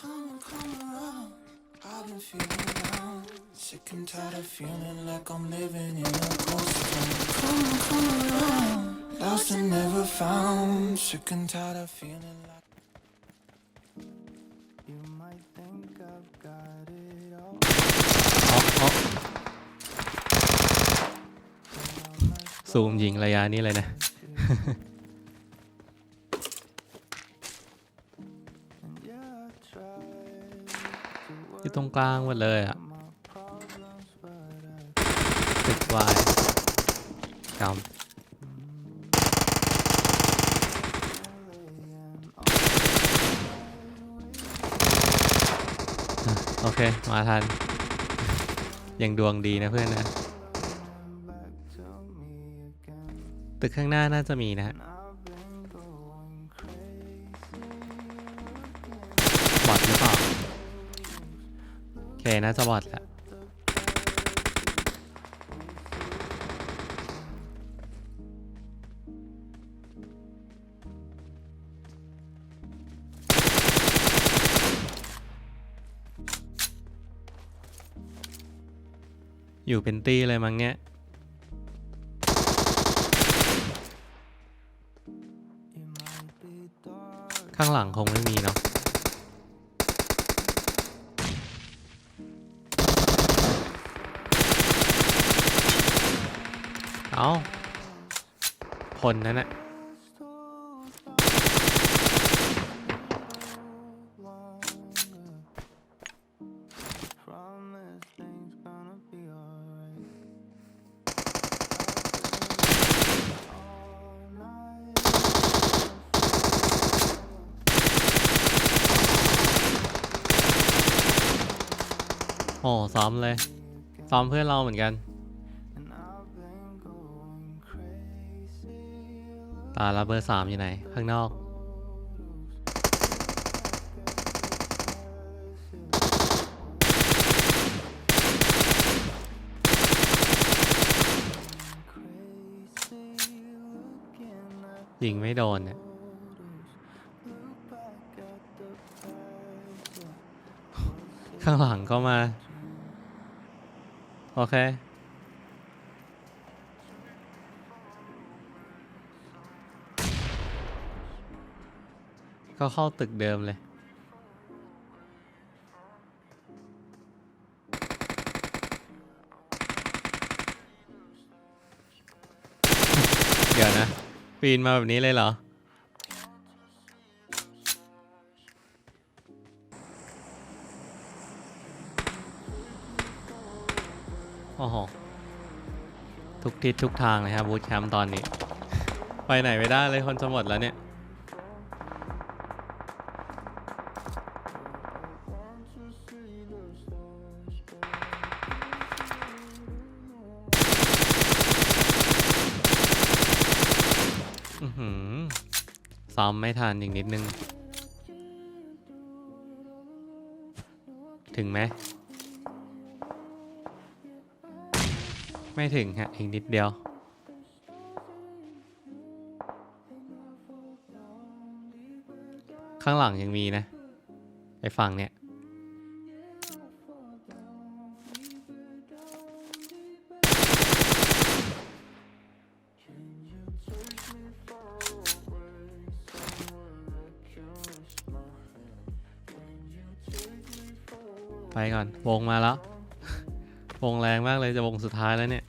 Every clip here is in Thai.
come, come around. I've been feeling down. Sick and tired of feeling like I'm living in a ghost town. Come, come around. Lost and never found. Sick and tired of feeling like. You might think I've got it all. อ๋ออ๋อซูมยิงระยะนี้เลยนะ อยู่ตรงกลางหมดเลยอะตึกวายกำโอเค มาทัน ยังดวงดีนะเพื่อนนะ ตึกข้างหน้าน่าจะมีนะฮะ น่าจะบอดแหละอยู่เป็นตี้เลยมั้งเนี่ยข้างหลังคงไม่มีเนาะ เอาผลนั่นแหละโอ้ซ้อมเลย ซ้อมเพื่อนเราเหมือนกัน ตาละเบอร์สามอยู่ไหน ข้างนอก ยิงไม่โดนเนี่ยข้างหลังก็มา โอเค ก็เข้าตึกเดิมเลย เดี๋ยวนะ ปีนมาแบบนี้เลยเหรอ โอ้โห ทุกทิศทุกทางเลยครับบูธแคมป์ตอนนี้ ไปไหนไม่ได้เลยคนจะหมดแล้วเนี่ย ซ้อมไม่ทันอีกนิดนึง ถึงไหม ไม่ถึงฮะ อีกนิดเดียวข้างหลังยังมีนะ ไอฝั่งเนี่ย ไปก่อน วงมาแล้ว วงแรงมากเลยจะวงสุดท้ายแล้วเนี่ย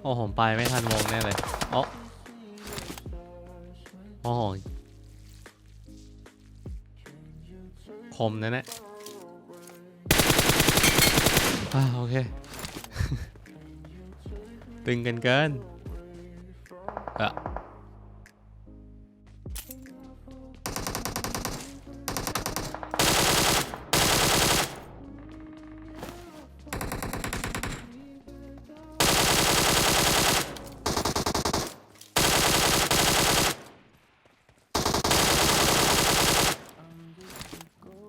โอ้ผมไปไม่ทันวงแน่เลยโอ้โอ้โหคมนะเนี่ยอ่าโอเค ตึงกันเกินอะ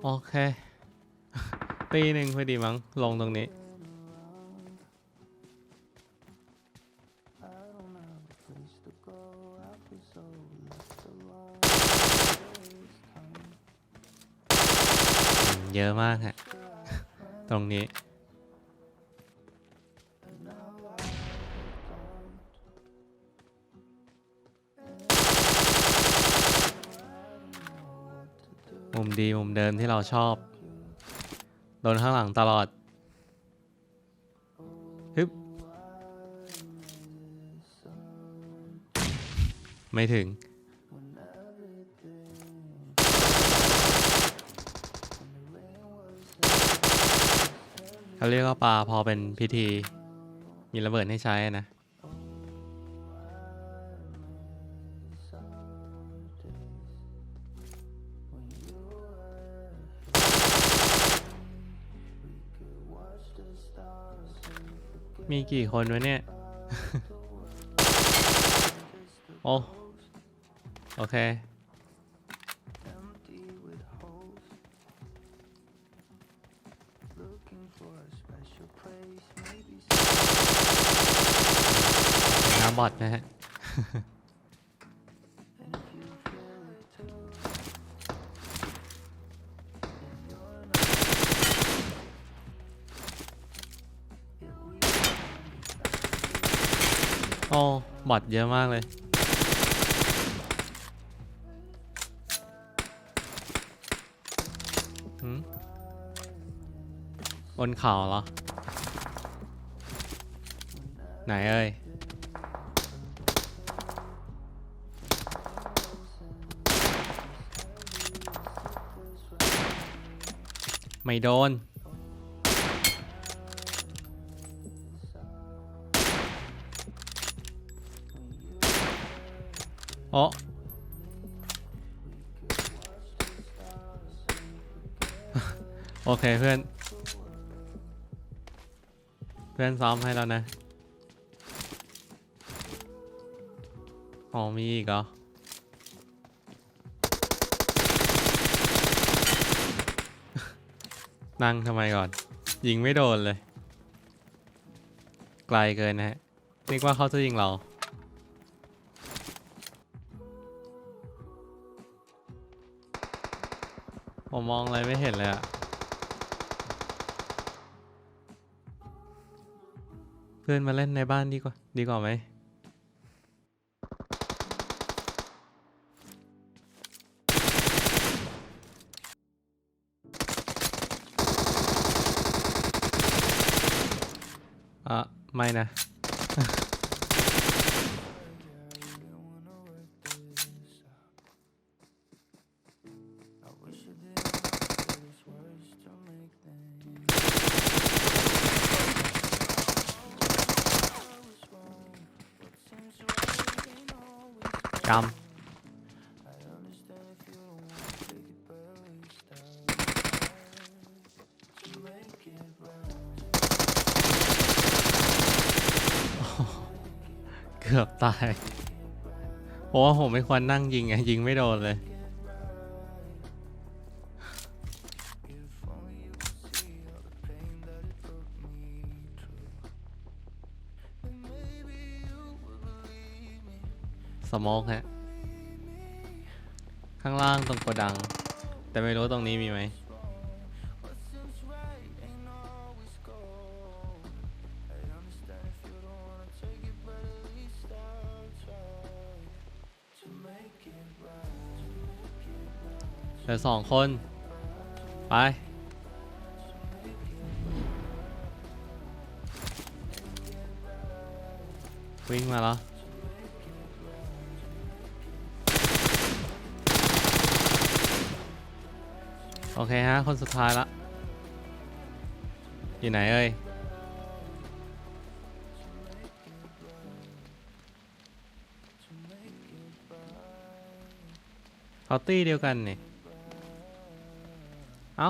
โอเค ตีหนึ่งพอดีมั้ง ลงตรงนี้ เยอะมากฮะ ตรงนี้ มุมดีมุมเดิมที่เราชอบ โดนข้างหลังตลอดฮึบไม่ถึง เขาเรียกว่าปลาพอเป็นพิธี มีระเบิดให้ใช้นะ มีกี่คนวะเนี่ย โอ้ โอเค น้ำบอดนะฮะ โอ้บอดเยอะมากเลยบนเขาเหรอ ไหนเอ่ยไม่โดน โอ้โอเคเพื่อน เพื่อนซ้อมให้แล้วนะ อ๋อมีอีกเหรอนั่งทำไมก่อน ยิงไม่โดนเลย ไกลเกินนะฮะนึกว่าเขาจะยิงเรา ผมมองอะไรไม่เห็นเลยอะเพื่อนมาเล่นในบ้านดีกว่า ดีกว่าไหมอะ ไม่นะ กรรมเกือบตายเพราะว่าผมไม่ควรนั่งยิงไงยิงไม่โดนเลย สโมกฮะ ข้างล่างตรงโกดัง แต่ไม่รู้ตรงนี้มีไหมเหลือสองคน ไป วิ่งมาแล้ว โอเคฮะ คนสุดท้ายละ อยู่ไหนเอ่ย เขาตี้เดียวกันนี่ เอ้า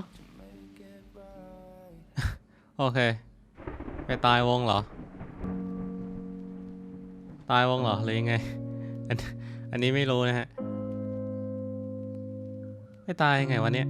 โอเค ไปตายวงเหรอ ตายวงเหรอ หรือยังไง อันอันนี้ไม่รู้นะฮะ ไม่ตายยังไงวะเนี่ย